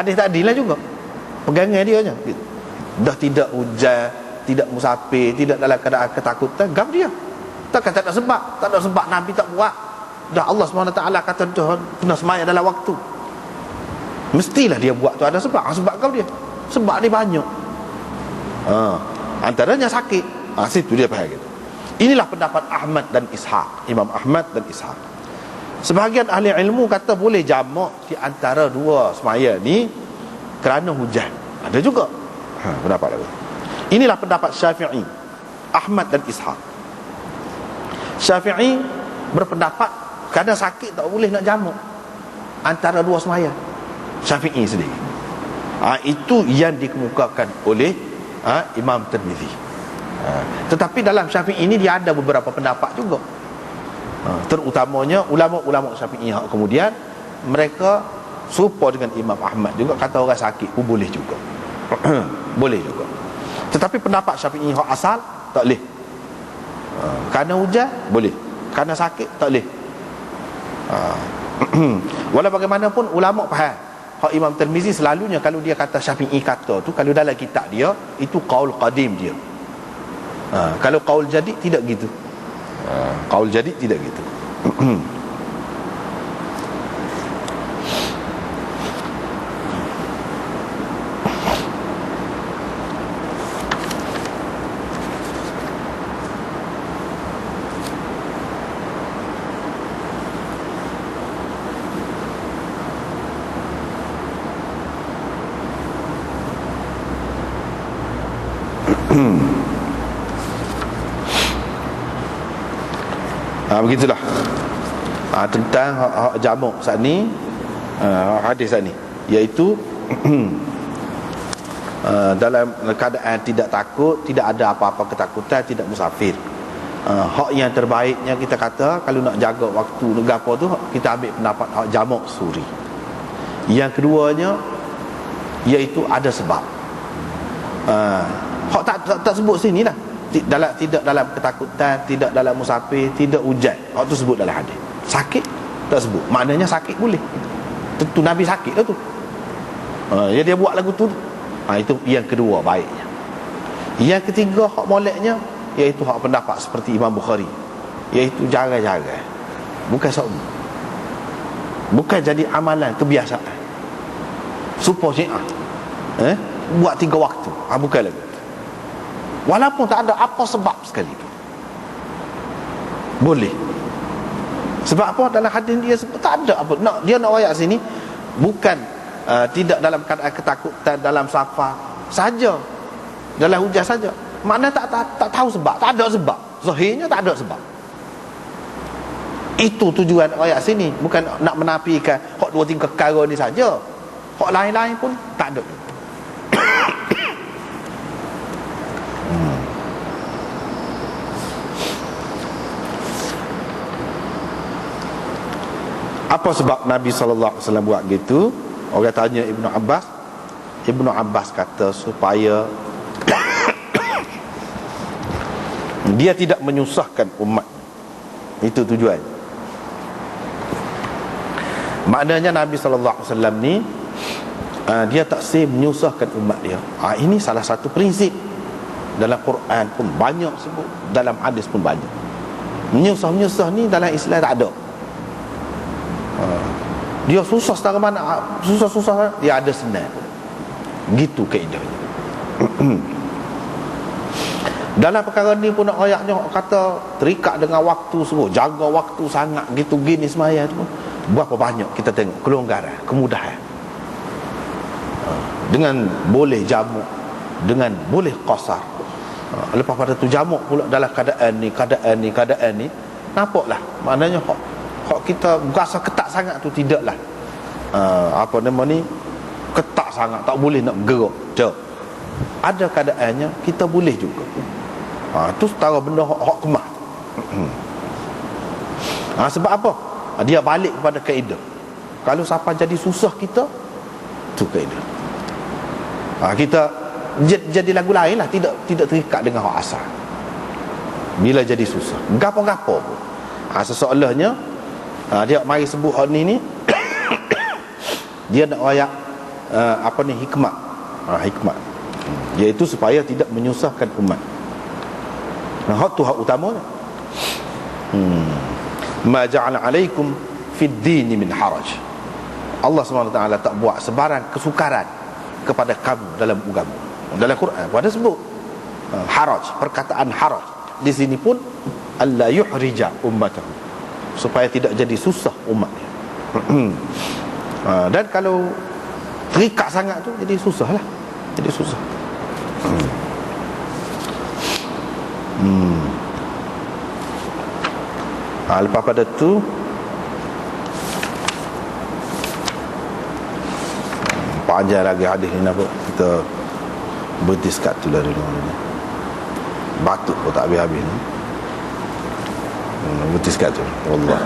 hadis tadi lah juga. Pegangan dia nya dah tidak hujan tidak musafir tidak dalam keadaan ketakutan gam dia. Takkan tak ada sebab tak ada sebab Nabi tak buat. Dah Allah SWT kata tu kena semayang dalam waktu. Mestilah dia buat tu ada sebab. Ha, sebab kau dia. Sebab dia banyak. Ha, antaranya sakit. Ha, situ dia faham gitu. Inilah pendapat Ahmad dan Ishaq Imam Ahmad dan Ishaq sebahagian ahli ilmu kata boleh jamak di antara dua semaya ni kerana hujan ada juga. Ha, pendapat itu inilah pendapat Syafi'i Ahmad dan Ishaq. Syafi'i berpendapat kerana sakit tak boleh nak jamak antara dua semaya. Syafi'i sendiri. Ha, itu yang dikemukakan oleh ha, Imam Tirmizi. Ha, tetapi dalam Syafi'i ini dia ada beberapa pendapat juga terutamanya ulama-ulama Syafi'i kemudian mereka serupa dengan Imam Ahmad juga. Kata orang sakit pun boleh juga. Boleh juga. Tetapi pendapat Syafi'i asal tak boleh. Ha, kerana hujan boleh. Kerana sakit tak boleh. Ha, walau bagaimanapun ulama faham. Hak Imam Tirmizi selalunya kalau dia kata Syafi'i kata tu kalau dalam kitab dia itu qaul qadim dia. Ha, kalau qaul jadid tidak gitu. Ha, qaul jadid tidak gitu. ha, begitulah. Ha, tentang hak, hak jamuk saat ni ha, hadis saat ni. Iaitu uh, dalam keadaan tidak takut tidak ada apa-apa ketakutan tidak musafir. Uh, hak yang terbaiknya kita kata kalau nak jaga waktu negara tu kita ambil pendapat hak jamuk suri. Yang keduanya iaitu ada sebab. Uh, hak tak, tak, tak sebut sini lah dalam tidak dalam ketakutan, tidak dalam musafir, tidak hujan. Hak tu sebut dalam hadis. Sakit tak sebut. Maknanya sakit boleh. Tentu Nabi sakit lah tu. Ha, ya dia buat lagu tu. Ha, itu yang kedua baiknya. Yang ketiga hak moleknya iaitu hak pendapat seperti Imam Bukhari. Iaitu jaga-jaga. Bukan sok. Bukan jadi amalan kebiasaan. Supaya syiah. Eh? Buat tiga waktu. Ha, bukan lagi. Walaupun tak ada apa sebab sekali Boleh. Sebab apa? Dalam hadis dia Tak ada apa. Nak, Dia nak ayat sini Bukan uh, Tidak dalam keadaan ketakutan Dalam safar Saja. Dalam hujan saja. Makna tak, tak, tak tahu sebab. Tak ada sebab. Zahirnya tak ada sebab. Itu tujuan ayat sini. Bukan nak menafikan Hak dua tiga perkara ni saja. Hak lain-lain pun Tak ada Apa sebab Nabi SAW buat gitu? Orang tanya Ibnu Abbas. Ibnu Abbas kata supaya Dia tidak menyusahkan umat. Itu tujuan. Maknanya Nabi SAW ni uh, Dia tak sih menyusahkan umat dia. Uh, Ini salah satu prinsip. Dalam Quran pun banyak sebut Dalam hadis pun banyak. Menyusah-menyusah ni dalam Islam tak ada dia susah setara mana susah-susah dia ada senang. Gitu kaedahnya dalam perkara ni pun ayatnya kata terikat dengan waktu semua jaga waktu sangat gitu gini semaya tu berapa banyak kita tengok? Kelonggaran kemudahan. Dengan boleh jamu dengan boleh qasar. Lepas pada tu jamu pula dalam keadaan ni keadaan ni keadaan ni nampaklah. Maknanya kok kita rasa ketat sangat tu? Tidaklah. Uh, apa nama ni? Ketat sangat tak boleh nak gerak tak ada keadaannya kita boleh juga. Ha, tu setara benda hak, hak kemah. Ha, sebab apa? Dia balik kepada kaedah. Kalau siapa jadi susah kita tu kaedah. Ha, kita jadi lagu lain lah tidak tidak terikat dengan hak asal. Bila jadi susah? Gapo-gapo pun. Ha, seseolahnya ha, dia mari sebut hal ni ni. Dia nak royak uh, apa ni hikmat. Uh, hikmat. Iaitu supaya tidak menyusahkan umat. Nah hak tu hak utama hmm. Ma ja'ala alaikum fid din min haraj. Allah SWT tak buat sebarang kesukaran kepada kamu dalam agama dalam Quran pada sebut. Uh, haraj perkataan haraj. Di sini pun alla yuhrija ummatahu supaya tidak jadi susah umatnya. Ha, dan kalau terikat sangat tu jadi susah lah jadi susah. Hmm. ha, lepas pada tu panjang lagi hadis ni nampak. Kita berhenti sekat tu lah dulu batuk pun tak habis-habis ni hmm, berhenti sekat tu Allah